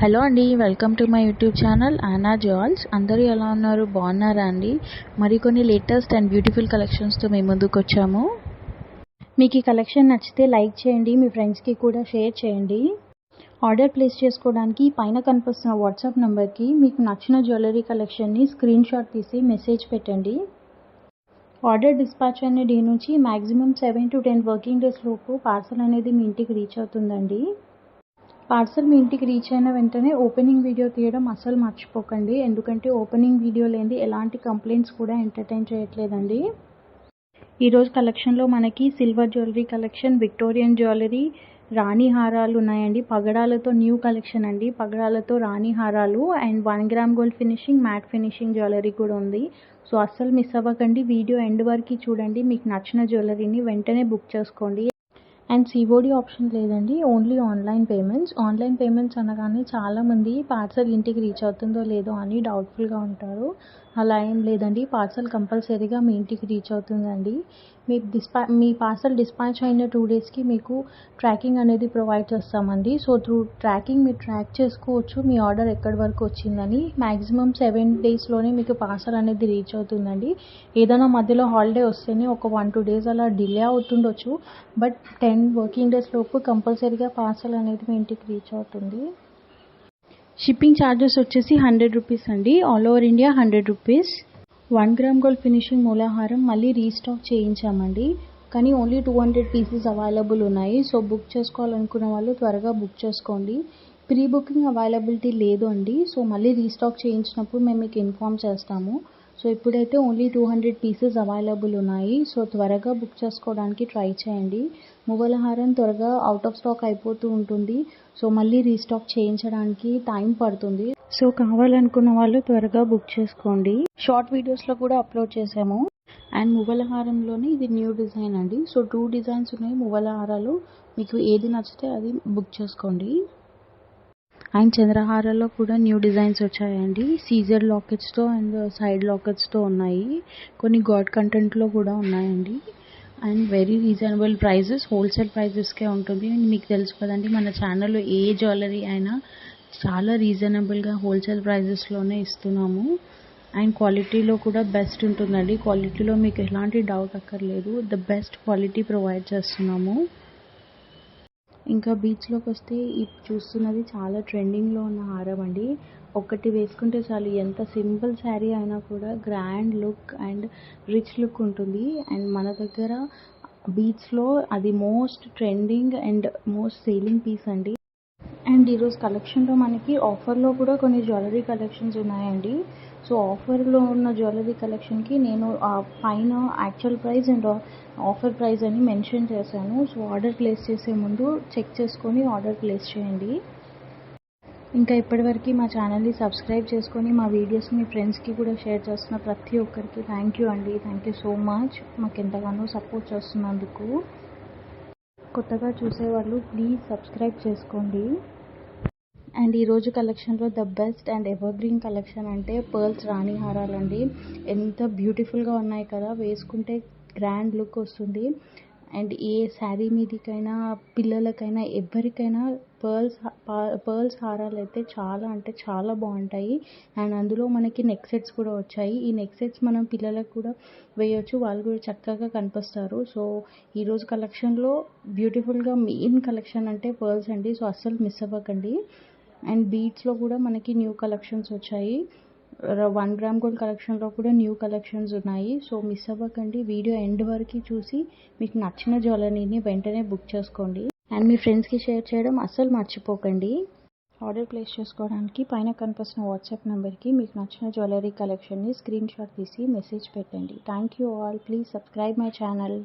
Hello అండి welcome to my YouTube channel ఆనా జాల్స్ అందరూ ఎలా ఉన్నారు? బాగున్నారా అండి? మరికొన్ని లేటెస్ట్ అండ్ బ్యూటిఫుల్ కలెక్షన్స్తో మేము ముందుకు వచ్చాము. మీకు ఈ కలెక్షన్ నచ్చితే లైక్ చేయండి మీ ఫ్రెండ్స్కి కూడా షేర్ చేయండి. ఆర్డర్ ప్లేస్ చేసుకోవడానికి పైన కనిపిస్తున్న వాట్సాప్ నెంబర్కి మీకు నచ్చిన జ్యువెలరీ కలెక్షన్ని స్క్రీన్ షాట్ తీసి మెసేజ్ పెట్టండి. ఆర్డర్ డిస్పాచ్ అనే డే నుంచి maximum seven to ten working days లోపు పార్సల్ అనేది మీ ఇంటికి రీచ్ అవుతుందండి. పార్సల్ మీ ఇంటికి రీచ్ అయిన వెంటనే ఓపెనింగ్ వీడియో తీయడం అస్సలు మర్చిపోకండి. ఎందుకంటే ఓపెనింగ్ వీడియో లేని ఎలాంటి కంప్లైంట్స్ కూడా ఎంటర్టైన్ చేయట్లేదండి. ఈరోజు కలెక్షన్లో మనకి silver jewellery collection Victorian jewellery రాణి హారాలు ఉన్నాయండి. పగడాలతో న్యూ కలెక్షన్ అండి. పగడాలతో రాణి హారాలు and one gram gold finishing matte finishing jewellery కూడా ఉంది. సో అస్సలు మిస్ అవ్వకండి. వీడియో ఎండ్ వరకు చూడండి. మీకు నచ్చిన జ్యువెలరీని వెంటనే బుక్ చేసుకోండి. అండ్ సిఓడి ఆప్షన్ లేదండి only online payments online payments అనగానే చాలామంది పార్సల్ ఇంటికి రీచ్ అవుతుందో లేదో అని డౌట్ఫుల్గా ఉంటారు. అలా ఏం లేదండి. పార్సల్ కంపల్సరీగా మీ ఇంటికి రీచ్ అవుతుందండి. మీ డిస్పా మీ పార్సల్ డిస్పాచ్ అయిన టూ డేస్కి మీకు ట్రాకింగ్ అనేది ప్రొవైడ్ చేస్తామండి. సో త్రూ ట్రాకింగ్ మీరు ట్రాక్ చేసుకోవచ్చు. మీ ఆర్డర్ ఎక్కడి వరకు వచ్చిందని మ్యాక్సిమం సెవెన్ డేస్లోనే మీకు పార్సల్ అనేది రీచ్ అవుతుందండి. ఏదైనా మధ్యలో హాలిడే వస్తేనే ఒక వన్ టూ డేస్ అలా డిలే అవుతుండొచ్చు. బట్ టెన్ వర్కింగ్ డేస్ లోపు కంపల్సరీగా పార్సల్ అనేది మీ ఇంటికి రీచ్ అవుతుంది. షిప్పింగ్ ఛార్జెస్ వచ్చేసి హండ్రెడ్ రూపీస్ అండి. All over India hundred rupees one gram gold finishing మూలాహారం మళ్ళీ రీస్టాక్ చేయించామండి. కానీ only two hundred pieces available ఉన్నాయి. సో బుక్ చేసుకోవాలనుకున్న వాళ్ళు త్వరగా బుక్ చేసుకోండి. ప్రీ బుకింగ్ అవైలబిలిటీ లేదు అండి. సో మళ్ళీ రీస్టాక్ చేయించినప్పుడు మేము మీకు ఇన్ఫామ్ చేస్తాము. సో ఇప్పుడైతే only two hundred pieces available ఉన్నాయి. సో త్వరగా బుక్ చేసుకోవడానికి ట్రై చేయండి. మువ్వలహారం త్వరగా అవుట్ ఆఫ్ స్టాక్ అయిపోతూ ఉంటుంది. సో మళ్ళీ రీస్టాక్ చేయించడానికి టైం పడుతుంది. సో కావాలనుకున్న వాళ్ళు త్వరగా బుక్ చేసుకోండి. షార్ట్ వీడియోస్లో కూడా అప్లోడ్ చేసాము అండ్ మువ్వలహారంలోనే ఇది న్యూ డిజైన్ అండి. సో టూ డిజైన్స్ ఉన్నాయి మువ్వలహారాలు మీకు ఏది నచ్చితే అది బుక్ చేసుకోండి. అండ్ చంద్రహారాల్లో కూడా న్యూ డిజైన్స్ వచ్చాయండి. సీజర్ లాకెట్స్తో అండ్ సైడ్ లాకెట్స్తో ఉన్నాయి. కొన్ని గాడ్ కంటెంట్లో కూడా ఉన్నాయండి. And very reasonable prices wholesale ప్రైజెస్కే ఉంటుంది. అండ్ మీకు తెలుసు కదండి మన ఛానల్లో ఏ జ్యువెలరీ అయినా చాలా రీజనబుల్గా హోల్సేల్ ప్రైజెస్లోనే ఇస్తున్నాము. అండ్ క్వాలిటీలో కూడా బెస్ట్ ఉంటుందండి. క్వాలిటీలో మీకు ఎలాంటి డౌట్ అక్కర్లేదు. ద బెస్ట్ క్వాలిటీ ప్రొవైడ్ చేస్తున్నాము. ఇంకా బీచ్లోకి వస్తే ఇప్పుడు చూస్తున్నది చాలా ట్రెండింగ్లో ఉన్న హారం అండి. ఒకటి వేసుకుంటే చాలు ఎంత సింపుల్ శారీ అయినా కూడా grand look and rich look ఉంటుంది. అండ్ మన దగ్గర బీచ్లో అది most trending and most selling piece అండి. అండ్ ఈరోజు కలెక్షన్లో మనకి ఆఫర్లో కూడా కొన్ని జ్యువెలరీ కలెక్షన్స్ ఉన్నాయండి. సో ఆఫర్లో ఉన్న జ్యువెలరీ కలెక్షన్కి నేను పైన actual price and offer price అని మెన్షన్ చేశాను. సో ఆర్డర్ ప్లేస్ చేసే ముందు చెక్ చేసుకొని ఆర్డర్ ప్లేస్ చేయండి. ఇంకా ఇప్పటివరకు మా ఛానల్ని సబ్స్క్రైబ్ చేసుకొని మా వీడియోస్ మీ ఫ్రెండ్స్కి కూడా షేర్ చేస్తున్న ప్రతి ఒక్కరికి థ్యాంక్ యూ అండి. థ్యాంక్ యూ సో మచ్ మాకు ఎంతగానో సపోర్ట్ చేస్తున్నందుకు. కొత్తగా చూసేవాళ్ళు ప్లీజ్ సబ్స్క్రైబ్ చేసుకోండి. అండ్ ఈరోజు కలెక్షన్లో the best and evergreen collection అంటే పర్ల్స్ రాణి హారాలండి. ఎంత బ్యూటిఫుల్గా ఉన్నాయి కదా వేసుకుంటే గ్రాండ్ లుక్ వస్తుంది. అండ్ ఏ శారీ మీదికైనా పిల్లలకైనా ఎవరికైనా పర్ల్స్ పర్ల్స్ హారాలు అయితే చాలా అంటే చాలా బాగుంటాయి. అండ్ అందులో మనకి నెక్ సెట్స్ కూడా వచ్చాయి. ఈ నెక్ సెట్స్ మనం పిల్లలకు కూడా వేయొచ్చు. వాళ్ళు కూడా చక్కగా కనిపిస్తారు. సో ఈరోజు కలెక్షన్లో బ్యూటిఫుల్గా మెయిన్ కలెక్షన్ అంటే పర్ల్స్ అండి. సో అస్సలు మిస్ అవ్వకండి. అండ్ బీట్స్లో కూడా మనకి న్యూ కలెక్షన్స్ వచ్చాయి. వన్ గ్రామ్ గోల్డ్ కలెక్షన్లో కూడా న్యూ కలెక్షన్స్ ఉన్నాయి. సో మిస్ అవ్వకండి. వీడియో ఎండ్ వరకు చూసి మీకు నచ్చిన జ్యువెలరీని వెంటనే బుక్ చేసుకోండి. అండ్ మీ ఫ్రెండ్స్కి షేర్ చేయడం అస్సలు మర్చిపోకండి. ఆర్డర్ ప్లేస్ చేసుకోవడానికి పైన కనిపిస్తున్న వాట్సాప్ నెంబర్కి మీకు నచ్చిన జ్యువెలరీ కలెక్షన్ని స్క్రీన్ షాట్ తీసి మెసేజ్ పెట్టండి. Thank you all please subscribe my channel